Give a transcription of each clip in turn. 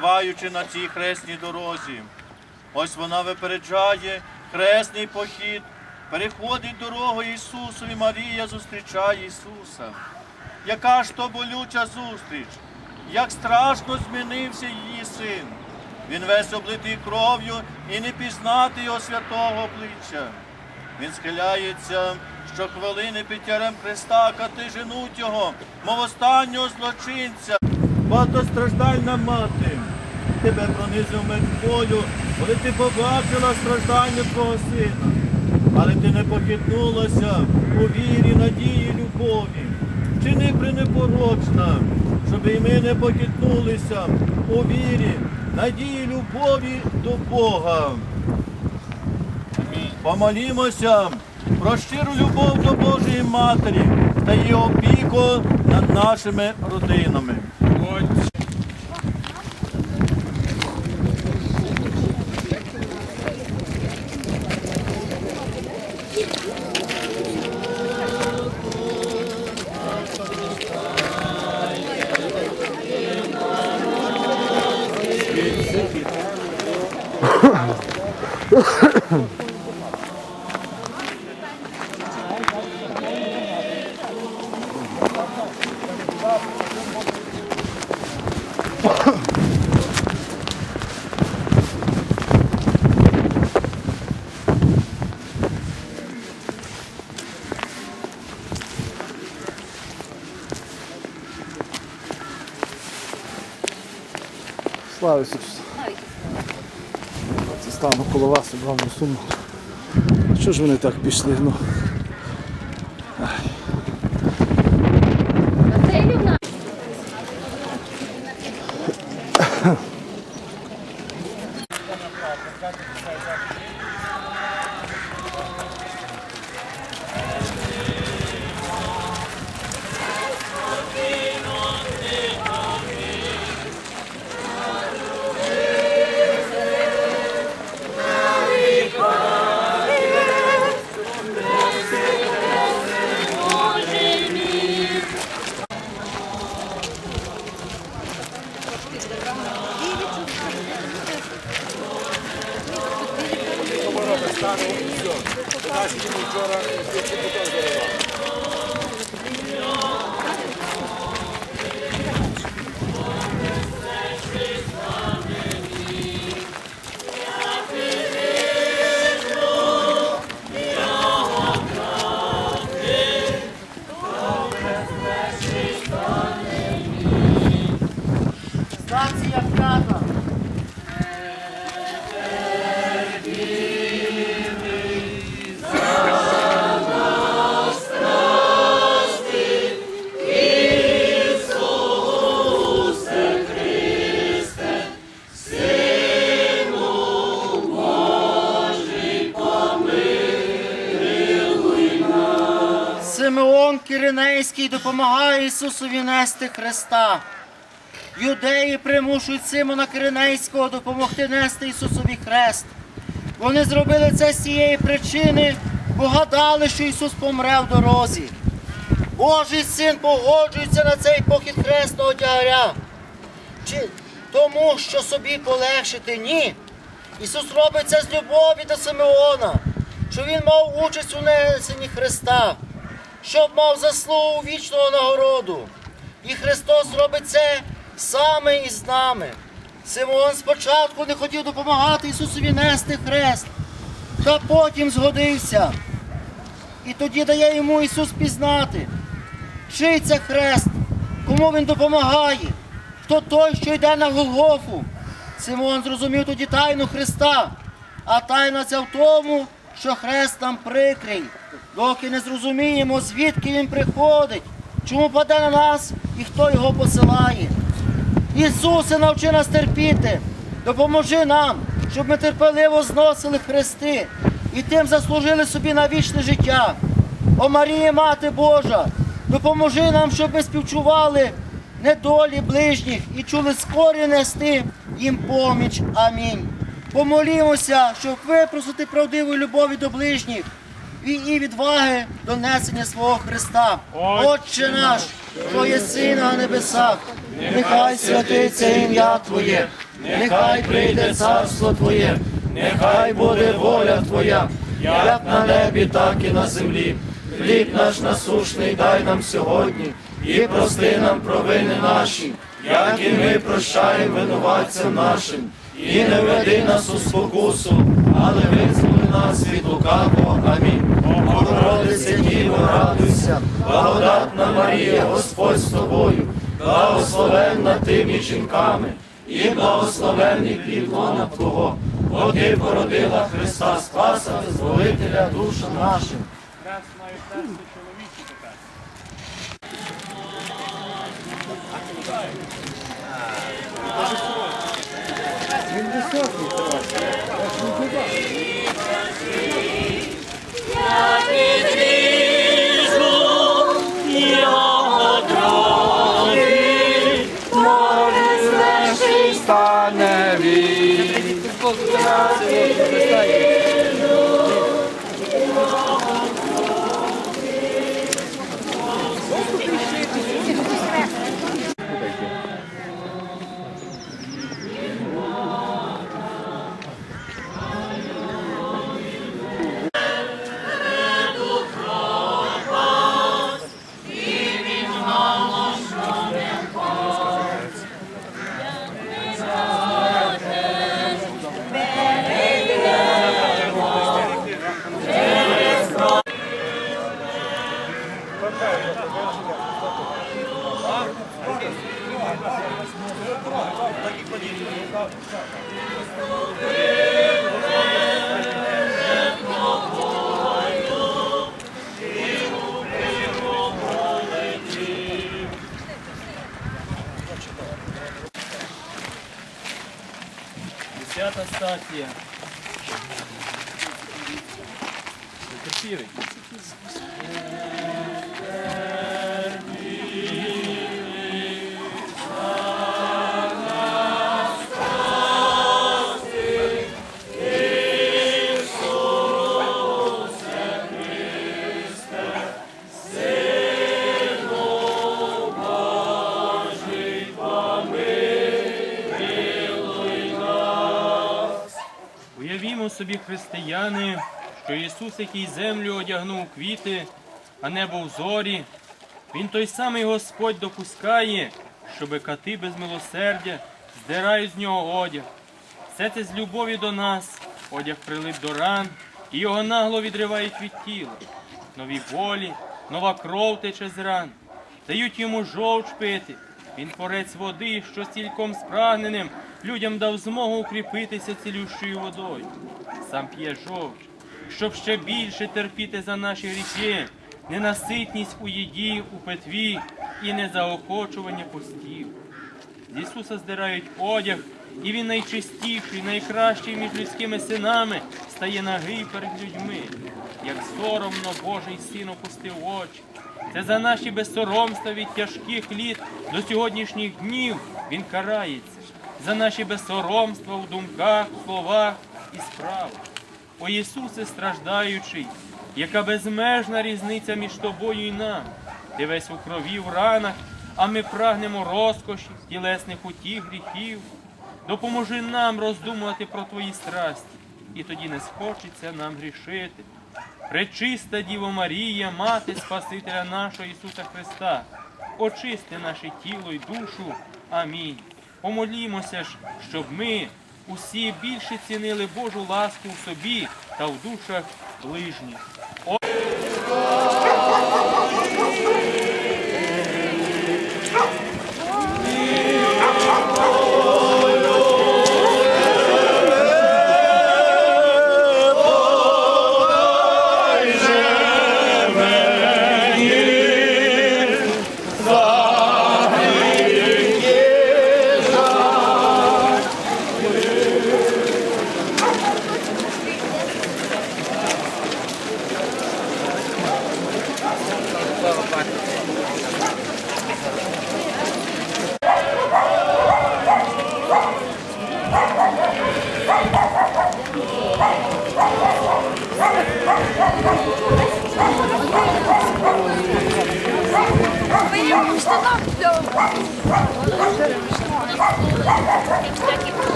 омліваючи на цій хресній дорозі. Ось вона випереджає хресний похід, переходить дорогу Ісусові, Марія зустрічає Ісуса. Яка ж то болюча зустріч, як страшно змінився її син. Він весь облитий кров'ю і не пізнати його святого обличчя. Він схиляється щохвилини під тярем Христа, кати женуть його, мов останнього злочинця. Багатостраждальна мати, тебе пронизив мертвою, коли ти побачила страждання твого сина. Але ти не похитнулася у вірі, надії, любові. Чини пренепорочна, щоб і ми не похитнулися у вірі, надії, любові до Бога. Помолімося про щиру любов до Божої Матері та її опіку над нашими родинами. Слава Ісусу. Стану коло вас главну суму. Що ж вони так пішли? Ну, Stato Commissione, lo faccio di buongiorno e di buongiorno. Киринейський допомагає Ісусові нести Христа. Юдеї примушують Симона Киринейського допомогти нести Ісусові хрест. Вони зробили це з цієї причини, бо гадали, що Ісус помре в дорозі. Божий син погоджується на цей похід хресного тягаря. Чи тому, що собі полегшити? Ні. Ісус робить це з любові до Симеона, що він мав участь у несенні Христа, щоб мав заслугу вічного нагороду. І Христос робить це саме із нами. Симеон спочатку не хотів допомагати Ісусові нести хрест, та потім згодився. І тоді дає йому Ісус пізнати, чий це хрест, кому він допомагає, хто той, що йде на Голгофу. Симон зрозумів тоді тайну Христа, а тайна ця в тому, що хрест нам прикрий, доки не зрозуміємо, звідки він приходить, чому паде на нас і хто його посилає. Ісусе, навчи нас терпіти, допоможи нам, щоб ми терпеливо зносили хрести і тим заслужили собі на вічне життя. О Марія, Мати Божа, допоможи нам, щоб ми співчували недолі ближніх і чули скорі нести їм поміч. Амінь. Помолімося, щоб випросити правдивої любові до ближніх, і, і відваги до несення свого Христа. Отче наш, що єси на небесах, нехай святиться ім'я Твоє, нехай прийде царство Твоє, нехай буде воля Твоя, як на небі, так і на землі. Хліб наш насушний дай нам сьогодні, і прости нам провини наші, як і ми прощаємо винуватцям нашим. І не веди нас у спокусу, але визволи нас від лукавого. Амінь. Богородице Діво, радуйся, благодатна Марія, Господь з тобою, благословенна ти між жінками, і благословенний плід лона Твого, бо ти породила Христа Спаса, Визволителя душам нашим. Десята статія. Терпіли. Уявімо християни, що Ісус, який землю одягнув квіти, а небо в зорі, Він той самий Господь допускає, щоби кати без милосердя здирають з нього одяг. Все це з любові до нас, одяг прилип до ран, і його нагло відривають від тіла. Нові болі, нова кров тече з ран, дають йому жовч пити. Він порець води, що стільком спрагненим людям дав змогу укріпитися цілющою водою. Сам п'є жовч, щоб ще більше терпіти за наші гріхи, ненаситність у їді, у питві і незаохочування постів. З Ісуса здирають одяг, і Він найчистіший, найкращий між людськими синами стає нагий перед людьми. Як соромно Божий син опустив очі. Це за наші безсоромства від тяжких літ до сьогоднішніх днів Він карається. За наші безсоромства в думках, словах і справах. О Ісусе страждаючий, яка безмежна різниця між тобою і нам. Ти весь у крові в ранах, а ми прагнемо розкоші, тілесних утіх, гріхів. Допоможи нам роздумувати про твої страсті, і тоді не схочеться нам грішити. Пречиста Діво Марія, мати Спасителя нашого Ісуса Христа, очисти наше тіло і душу. Амінь. Помолімося ж, щоб ми усі більше цінили Божу ласку в собі та в душах ближніх.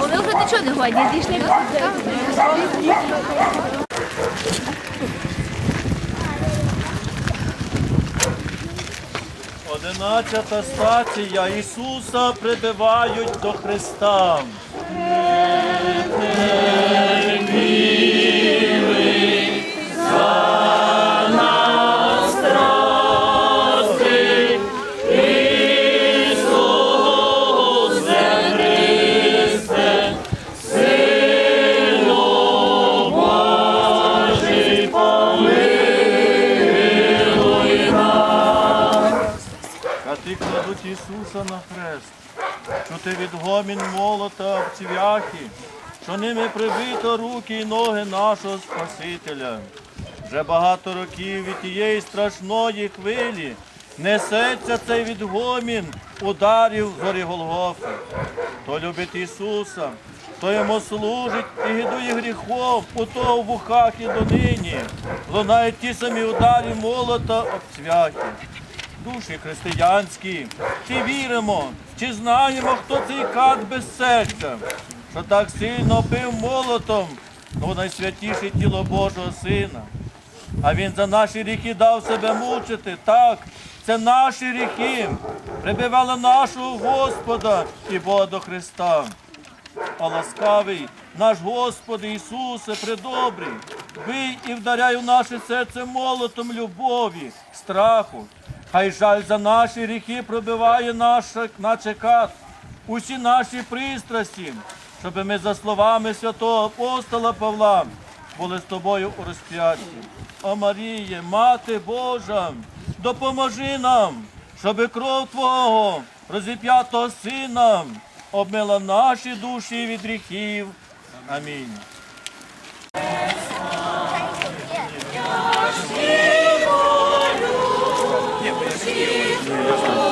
Вони вже нічого не годні, дійшли. Одинадцята стація Ісуса прибивають до Христа. На хрест, чути відгомін молота в цвяхи, що ними прибито руки і ноги нашого Спасителя. Вже багато років від тієї страшної хвилі несеться цей відгомін ударів зорі Голгофи. Хто любить Ісуса, хто йому служить і гидує гріхом, у того в вухах і донині. Лунають ті самі ударі молота об цвяхи душі християнські, чи віримо, чи знаємо, хто цей кат без серця, що так сильно бив молотом до найсвятіше тіло Божого Сина. А Він за наші гріхи дав себе мучити. Так, це наші гріхи прибивали нашого Господа і Бога до Христа. А ласкавий наш Господи Ісусе, предобрий, бий і вдаряй у наше серце молотом любові, страху. Хай жаль за наші гріхи пробиває наше, наче кат, усі наші пристрасті, щоб ми за словами святого апостола Павла були з тобою у розп'ятті. О Маріє, Мати Божа, допоможи нам, щоб кров Твого розіп'ятого Сина обмила наші душі від гріхів. Амінь. Ні,